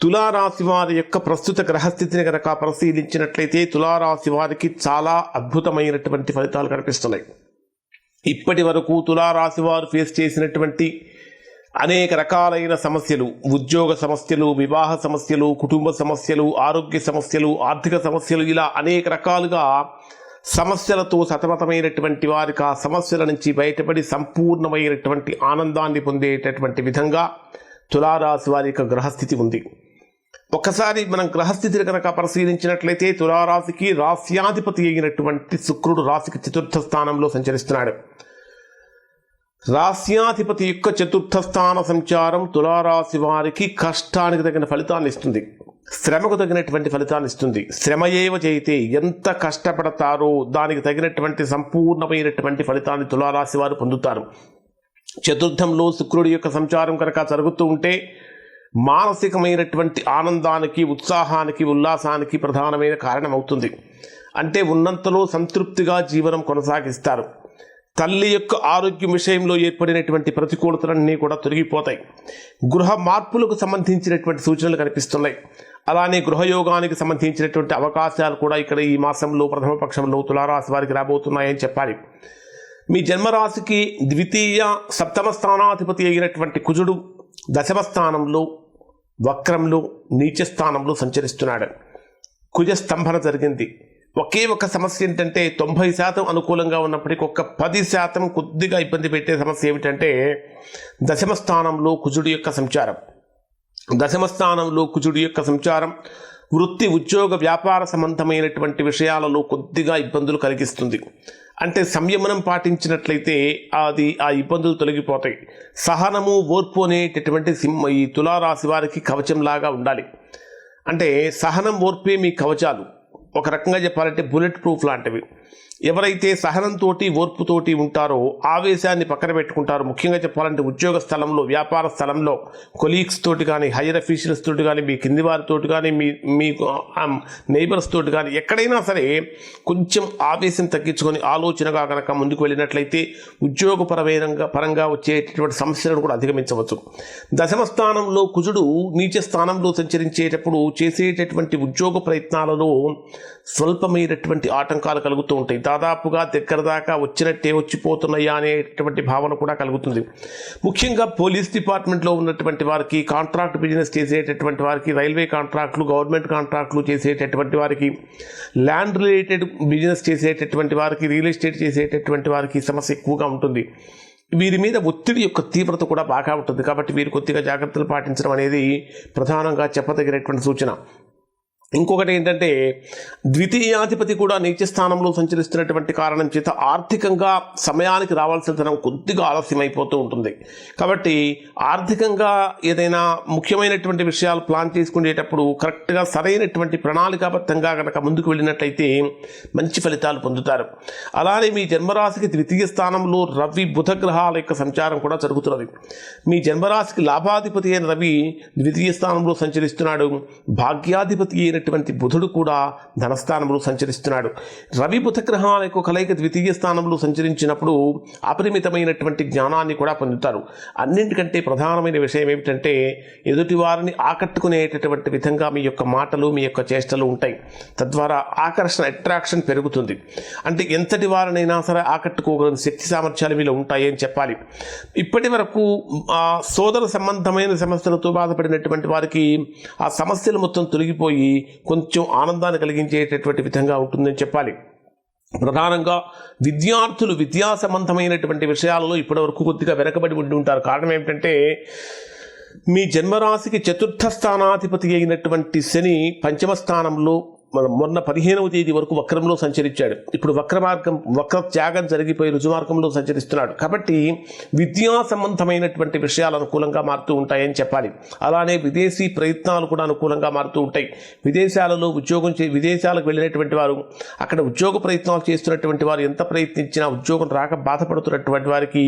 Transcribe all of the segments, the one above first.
తులారాశి వారి యొక్క ప్రస్తుత గ్రహస్థితిని కనుక పరిశీలించినట్లయితే తులారాశి వారికి చాలా అద్భుతమైనటువంటి ఫలితాలు కనిపిస్తున్నాయి. ఇప్పటి వరకు తులారాశి వారు ఫేస్ చేసినటువంటి అనేక రకాలైన సమస్యలు ఉద్యోగ సమస్యలు వివాహ సమస్యలు కుటుంబ సమస్యలు ఆరోగ్య సమస్యలు ఆర్థిక సమస్యలు ఇలా అనేక రకాలుగా సమస్యలతో సతమతమైనటువంటి వారికి ఆ సమస్యల నుంచి బయటపడి సంపూర్ణమైనటువంటి ఆనందాన్ని పొందేటటువంటి విధంగా తులారాశి వారి యొక్క గ్రహస్థితి ఉంది. ఒకసారి మనం గ్రహస్థితిని కనుక పరిశీలించినట్లయితే తులారాశికి రాస్యాధిపతి అయినటువంటి శుక్రుడు రాశికి చతుర్థ స్థానంలో సంచరిస్తున్నాడు. రాస్యాధిపతి యొక్క చతుర్థ స్థాన సంచారం తులారాశి వారికి కష్టానికి తగిన ఫలితాన్ని ఇస్తుంది. శ్రమకు తగినటువంటి ఫలితాన్ని ఇస్తుంది. శ్రమ ఏవ చేయితే ఎంత కష్టపడతారో దానికి తగినటువంటి సంపూర్ణమైనటువంటి ఫలితాన్ని తులారాశి వారు పొందుతారు. చతుర్థంలో శుక్రుడి యొక్క సంచారం కనుక జరుగుతూ ఉంటే మానసికమైనటువంటి ఆనందానికి ఉత్సాహానికి ఉల్లాసానికి ప్రధానమైన కారణం అవుతుంది అంటే ఉన్నంతలో సంతృప్తిగా జీవనం కొనసాగిస్తారు. తల్లి యొక్క ఆరోగ్యం విషయంలో ఏర్పడినటువంటి ప్రతికూలతలన్నీ కూడా తొలగిపోతాయి. గృహ మార్పులకు సంబంధించినటువంటి సూచనలు కనిపిస్తున్నాయి. అలానే గృహయోగానికి సంబంధించినటువంటి అవకాశాలు కూడా ఇక్కడ ఈ మాసంలో ప్రథమ పక్షంలో తులారాశి వారికి రాబోతున్నాయని చెప్పాలి. మీ జన్మరాశికి ద్వితీయ సప్తమ స్థానాధిపతి అయినటువంటి కుజుడు దశమ స్థానంలో వక్రంలో నీచస్థానంలో సంచరిస్తున్నాడు. కుజ స్తంభన జరిగింది. ఒకే ఒక సమస్య ఏంటంటే తొంభై శాతం అనుకూలంగా ఉన్నప్పటికీ ఒక పది శాతం కొద్దిగా ఇబ్బంది పెట్టే సమస్య ఏమిటంటే దశమ స్థానంలో కుజుడి యొక్క సంచారం. దశమ స్థానంలో కుజుడి యొక్క సంచారం వృత్తి ఉద్యోగ వ్యాపార సంబంధమైనటువంటి విషయాలలో కొద్దిగా ఇబ్బందులు కలిగిస్తుంది. అంటే సంయమనం పాటించినట్లయితే అది ఆ ఇబ్బందులు తొలగిపోతాయి. సహనము ఓర్పు అనేటటువంటి సింహ ఈ తులారాశి వారికి కవచంలాగా ఉండాలి. అంటే సహనం ఓర్పే మీ కవచాలు. ఒక రకంగా చెప్పాలంటే బుల్లెట్ ప్రూఫ్ లాంటివి. ఎవరైతే సహనంతో ఓర్పుతోటి ఉంటారో ఆవేశాన్ని పక్కన పెట్టుకుంటారు. ముఖ్యంగా చెప్పాలంటే ఉద్యోగ స్థలంలో వ్యాపార స్థలంలో కొలీగ్స్ తోటి కానీ హైయర్ అఫీషియల్స్ తోటి కానీ మీ కింది వారితోటి కానీ మీ మీ నైబర్స్ తోటి కానీ ఎక్కడైనా సరే కొంచెం ఆవేశం తగ్గించుకొని ఆలోచనగా కనుక ముందుకు వెళ్ళినట్లయితే ఉద్యోగపరమైన పరంగా వచ్చేటటువంటి సమస్యలను కూడా అధిగమించవచ్చు. దశమ స్థానంలో కుజుడు నీచ స్థానంలో సంచరించేటప్పుడు చేసేటటువంటి ఉద్యోగ ప్రయత్నాలలో స్వల్పమైనటువంటి ఆటంకాలు కలుగుతూ ఉంటాయి. దాదాపుగా దగ్గర దాకా వచ్చినట్టే వచ్చిపోతున్నాయా అనేటువంటి భావన కూడా కలుగుతుంది. ముఖ్యంగా పోలీస్ డిపార్ట్మెంట్లో ఉన్నటువంటి వారికి కాంట్రాక్ట్ బిజినెస్ చేసేటటువంటి వారికి రైల్వే కాంట్రాక్టులు గవర్నమెంట్ కాంట్రాక్టులు చేసేటటువంటి వారికి ల్యాండ్ రిలేటెడ్ బిజినెస్ చేసేటటువంటి వారికి రియల్ ఎస్టేట్ చేసేటటువంటి వారికి సమస్య ఎక్కువగా ఉంటుంది. వీరి మీద ఒత్తిడి యొక్క తీవ్రత కూడా బాగా ఉంటుంది. కాబట్టి వీరు కొద్దిగా జాగ్రత్తలు పాటించడం అనేది ప్రధానంగా చెప్పదగినటువంటి సూచన. ఇంకొకటి ఏంటంటే ద్వితీయాధిపతి కూడా నీచ స్థానంలో సంచరిస్తున్నటువంటి కారణం చేత ఆర్థికంగా సమయానికి రావాల్సిన ధనం కొద్దిగా ఆలస్యం అయిపోతూ ఉంటుంది. కాబట్టి ఆర్థికంగా ఏదైనా ముఖ్యమైనటువంటి విషయాలు ప్లాన్ చేసుకునేటప్పుడు కరెక్ట్గా సరైనటువంటి ప్రణాళికాబద్ధంగా కనుక ముందుకు వెళ్ళినట్లయితే మంచి ఫలితాలు పొందుతారు. అలానే మీ జన్మరాశికి ద్వితీయ స్థానంలో రవి బుధ గ్రహాల యొక్క సంచారం కూడా జరుగుతున్నది. మీ జన్మరాశికి లాభాధిపతి అయిన రవి ద్వితీయ స్థానంలో సంచరిస్తున్నాడు. భాగ్యాధిపతి అయినటువంటి బుధుడు కూడా ధనస్థానంలో సంచరిస్తున్నాడు. రవి బుధగ్రహాల యొక్క కలయిక ద్వితీయ స్థానంలో సంచరించినప్పుడు అపరిమితమైనటువంటి జ్ఞానాన్ని కూడా పొందుతారు. అన్నింటికంటే ప్రధానమైన విషయం ఏమిటంటే ఎదుటి వారిని ఆకట్టుకునేటటువంటి విధంగా మీ యొక్క మాటలు మీ యొక్క చేష్టలు ఉంటాయి. తద్వారా ఆకర్షణ అట్రాక్షన్ పెరుగుతుంది. అంటే ఎంతటి వారినైనా సరే ఆకట్టుకోగలిగిన శక్తి సామర్థ్యాలు మీలో ఉంటాయి అని చెప్పాలి. ఇప్పటి వరకు ఆ సోదర సంబంధమైన సమస్యలతో బాధపడినటువంటి వారికి ఆ సమస్యలు మొత్తం తొలగిపోయి కొంచెం ఆనందాన్ని కలిగించేటటువంటి విధంగా ఉంటుందని చెప్పాలి. ప్రధానంగా విద్యార్థులు విద్యా సంబంధమైనటువంటి విషయాలలో ఇప్పటివరకు కొద్దిగా వెనకబడి ఉండి ఉంటారు. కారణం ఏమిటంటే మీ జన్మరాశికి చతుర్థ స్థానాధిపతి అయినటువంటి శని పంచమ స్థానంలో మొన్న పదిహేనవ తేదీ వరకు వక్రంలో సంచరించాడు. ఇప్పుడు వక్రమార్గం వక్ర త్యాగం జరిగిపోయి రుజుమార్గంలో సంచరిస్తున్నాడు. కాబట్టి విద్యా సంబంధమైనటువంటి విషయాలు అనుకూలంగా మారుతూ ఉంటాయని చెప్పాలి. అలానే విదేశీ ప్రయత్నాలు కూడా అనుకూలంగా మారుతూ ఉంటాయి. విదేశాలలో ఉద్యోగం చే విదేశాలకు వెళ్ళినటువంటి వారు అక్కడ ఉద్యోగ ప్రయత్నాలు చేస్తున్నటువంటి వారు ఎంత ప్రయత్నించినా ఉద్యోగం రాక బాధపడుతున్నటువంటి వారికి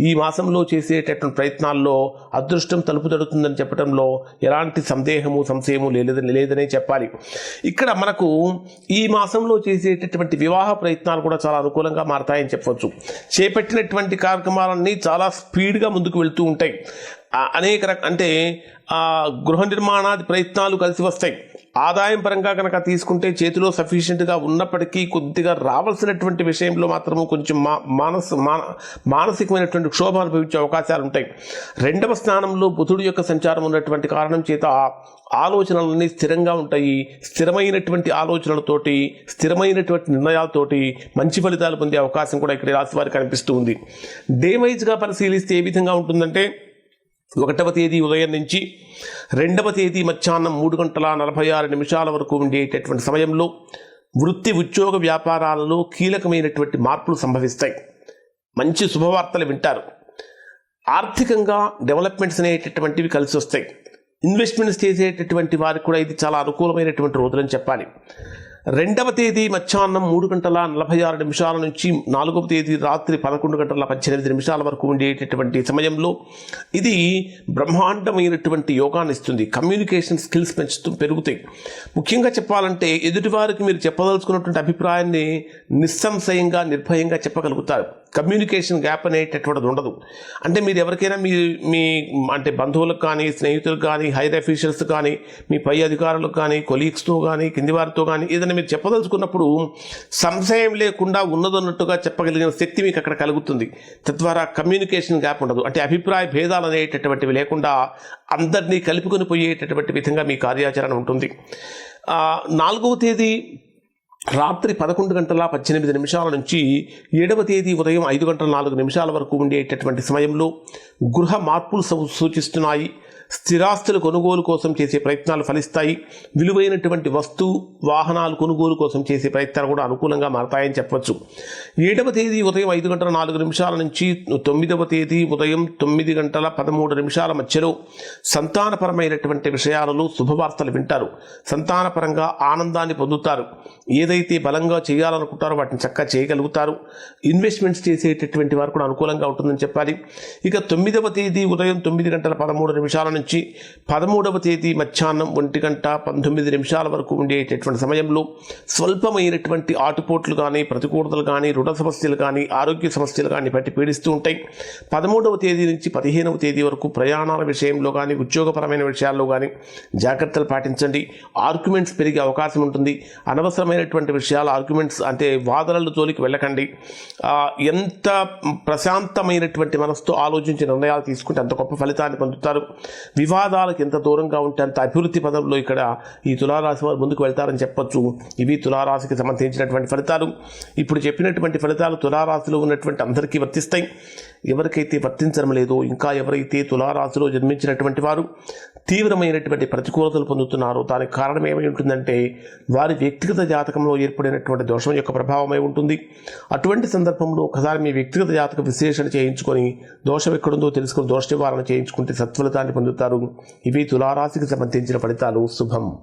ఈ మాసంలో చేసేటటువంటి ప్రయత్నాల్లో అదృష్టం తలుపు తడుతుందని చెప్పడంలో ఎలాంటి సందేహము సంశయము లేదని లేదనే చెప్పాలి. ఇక్కడ మనకు ఈ మాసంలో చేసేటటువంటి వివాహ ప్రయత్నాలు కూడా చాలా అనుకూలంగా మారతాయని చెప్పవచ్చు. చేపట్టినటువంటి కార్యక్రమాలన్నీ చాలా స్పీడ్గా ముందుకు వెళ్తూ ఉంటాయి. అనేక రక అంటే గృహ నిర్మాణాది ప్రయత్నాలు కలిసి వస్తాయి. ఆదాయం పరంగా కనుక తీసుకుంటే చేతిలో సఫిషియెంట్గా ఉన్నప్పటికీ కొద్దిగా రావాల్సినటువంటి విషయంలో మాత్రము కొంచెం మా మానస మాన మానసికమైనటువంటి క్షోభ అనుభవించే అవకాశాలు ఉంటాయి రెండవ స్థానంలో బుధుడు యొక్క సంచారం ఉన్నటువంటి కారణం చేత ఆలోచనలన్నీ స్థిరంగా ఉంటాయి. స్థిరమైనటువంటి ఆలోచనలతోటి స్థిరమైనటువంటి నిర్ణయాలతోటి మంచి ఫలితాలు పొందే అవకాశం కూడా ఇక్కడ ఈ రాశి వారికి కనిపిస్తూ ఉంది. డేవైజ్గా పరిశీలిస్తే ఏ విధంగా ఉంటుందంటే ఒకటవ తేదీ ఉదయం నుంచి రెండవ తేదీ మధ్యాహ్నం మూడు గంటల నలభై ఆరు నిమిషాల వరకు ఉండేటటువంటి సమయంలో వృత్తి ఉద్యోగ వ్యాపారాలలో కీలకమైనటువంటి మార్పులు సంభవిస్తాయి. మంచి శుభవార్తలు వింటారు. ఆర్థికంగా డెవలప్మెంట్స్ అనేటటువంటివి కలిసి వస్తాయి. ఇన్వెస్ట్మెంట్స్ చేసేటటువంటి వారికి కూడా ఇది చాలా అనుకూలమైనటువంటి రోజులని చెప్పాలి. రెండవ తేదీ మధ్యాహ్నం మూడు గంటల నలభై ఆరు నిమిషాల నుంచి నాలుగవ తేదీ రాత్రి పదకొండు గంటల పద్దెనిమిది నిమిషాల వరకు ఉండేటటువంటి సమయంలో ఇది బ్రహ్మాండమైనటువంటి యోగాన్ని ఇస్తుంది. కమ్యూనికేషన్ స్కిల్స్ పెంచుతూ పెరుగుతాయి ముఖ్యంగా చెప్పాలంటే ఎదుటివారికి మీరు చెప్పదలుచుకున్నటువంటి అభిప్రాయాన్ని నిస్సంశయంగా నిర్భయంగా చెప్పగలుగుతారు. కమ్యూనికేషన్ గ్యాప్ అనేటటువంటిది ఉండదు. అంటే మీరు ఎవరికైనా మీ మీ అంటే బంధువులకు కానీ స్నేహితులకు కానీ హైర్ అఫీషియల్స్ కానీ మీ పై అధికారులకు కానీ కొలీగ్స్తో కానీ కింది వారితో కానీ ఏదైనా మీరు చెప్పదలుచుకున్నప్పుడు సంశయం లేకుండా ఉన్నదన్నట్టుగా చెప్పగలిగిన శక్తి మీకు అక్కడ కలుగుతుంది. తద్వారా కమ్యూనికేషన్ గ్యాప్ ఉండదు. అంటే అభిప్రాయ భేదాలు అనేటటువంటివి లేకుండా అందరినీ కలుపుకొని పోయేటటువంటి విధంగా మీ కార్యాచరణ ఉంటుంది. నాలుగవ తేదీ రాత్రి పదకొండు గంటల పద్దెనిమిది నిమిషాల నుంచి ఏడవ తేదీ ఉదయం ఐదు గంటల నాలుగు నిమిషాల వరకు ఉండేటటువంటి సమయంలో గృహ మార్పులు సూచిస్తున్నాయి. స్థిరాస్తుల కొనుగోలు కోసం చేసే ప్రయత్నాలు ఫలిస్తాయి. విలువైనటువంటి వస్తు వాహనాలు కొనుగోలు కోసం చేసే ప్రయత్నాలు కూడా అనుకూలంగా మారతాయని చెప్పవచ్చు ఏడవ తేదీ ఉదయం ఐదు గంటల నాలుగు నిమిషాల నుంచి తొమ్మిదవ తేదీ ఉదయం తొమ్మిది గంటల పదమూడు నిమిషాల మధ్యలో సంతానపరమైనటువంటి విషయాలలో శుభవార్తలు వింటారు. సంతానపరంగా ఆనందాన్ని పొందుతారు. ఏదైతే బలంగా చేయాలనుకుంటారో వాటిని చక్కగా చేయగలుగుతారు. ఇన్వెస్ట్మెంట్స్ చేసేటటువంటి వారు కూడా అనుకూలంగా ఉంటుందని చెప్పాలి. ఇక తొమ్మిదవ తేదీ ఉదయం తొమ్మిది గంటల పదమూడు నిమిషాల నుంచి పదమూడవ తేదీ మధ్యాహ్నం ఒంటి గంట పంతొమ్మిది నిమిషాల వరకు ఉండేటటువంటి సమయంలో స్వల్పమైనటువంటి ఆటుపోట్లు కానీ ప్రతికూలతలు కానీ రుణ సమస్యలు కానీ ఆరోగ్య సమస్యలు కానీ బట్టి పీడిస్తూ ఉంటాయి. పదమూడవ తేదీ నుంచి పదిహేనవ తేదీ వరకు ప్రయాణాల విషయంలో కానీ ఉద్యోగపరమైన విషయాల్లో కానీ జాగ్రత్తలు పాటించండి. ఆర్గ్యుమెంట్స్ పెరిగే అవకాశం ఉంటుంది. అనవసరమైనటువంటి విషయాలు ఆర్గ్యుమెంట్స్ అంటే వాదనల జోలికి వెళ్ళకండి. ఎంత ప్రశాంతమైనటువంటి మనసుతో ఆలోచించి నిర్ణయాలు తీసుకుంటే అంత గొప్ప ఫలితాన్ని పొందుతారు. వివాదాలకు ఎంత దూరంగా ఉంటే అంత అభివృద్ధి పదంలో ఇక్కడ ఈ తులారాశి వారు ముందుకు వెళ్తారని చెప్పొచ్చు. ఇవి తులారాశికి సంబంధించినటువంటి ఫలితాలు. ఇప్పుడు చెప్పినటువంటి ఫలితాలు తులారాశిలో ఉన్నటువంటి అందరికీ వర్తిస్తాయి. ఎవరికైతే వర్తించడం లేదో ఇంకా ఎవరైతే తులారాశిలో జన్మించినటువంటి వారు తీవ్రమైనటువంటి ప్రతికూలతలు పొందుతున్నారో దానికి కారణం ఏమై ఉంటుందంటే వారి వ్యక్తిగత జాతకంలో ఏర్పడినటువంటి దోషం యొక్క ప్రభావమై ఉంటుంది. అటువంటి సందర్భంలో ఒకసారి మీ వ్యక్తిగత జాతక విశ్లేషణ చేయించుకొని దోషం ఎక్కడుందో తెలుసుకుని దోష నివారణ చేయించుకుంటే సత్ఫలితాన్ని పొందుతారు. ఇవి తులారాశికి సంబంధించిన ఫలితాలు. శుభం.